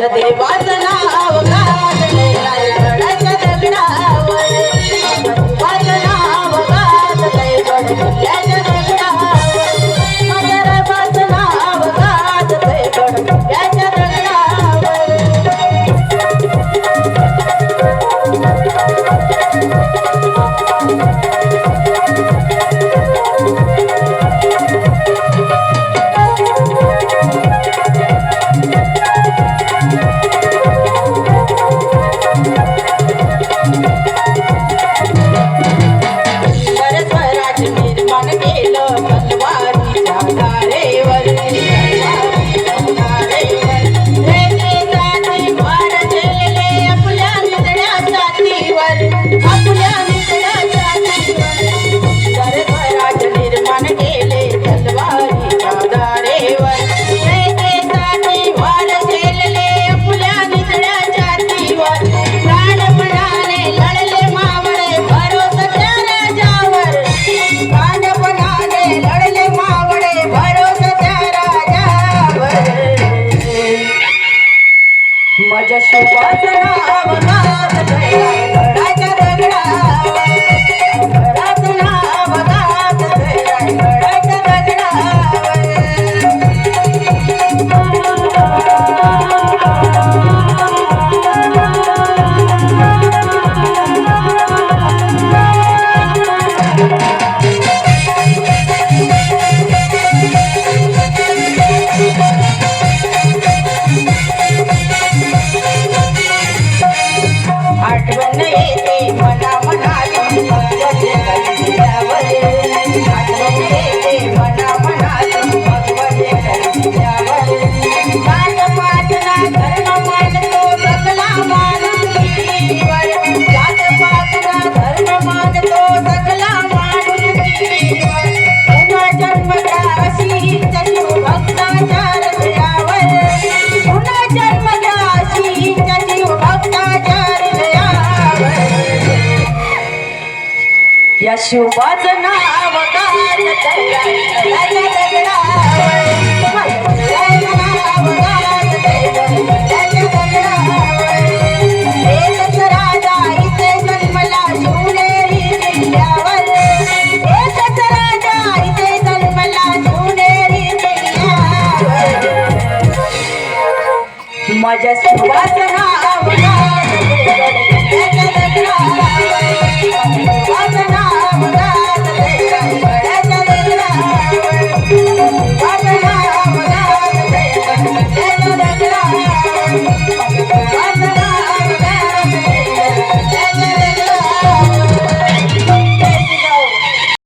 राजा देवा माझ्या शिवाचा राम शिवनेरी नाव माझ्या शिवाचं नाव Oh.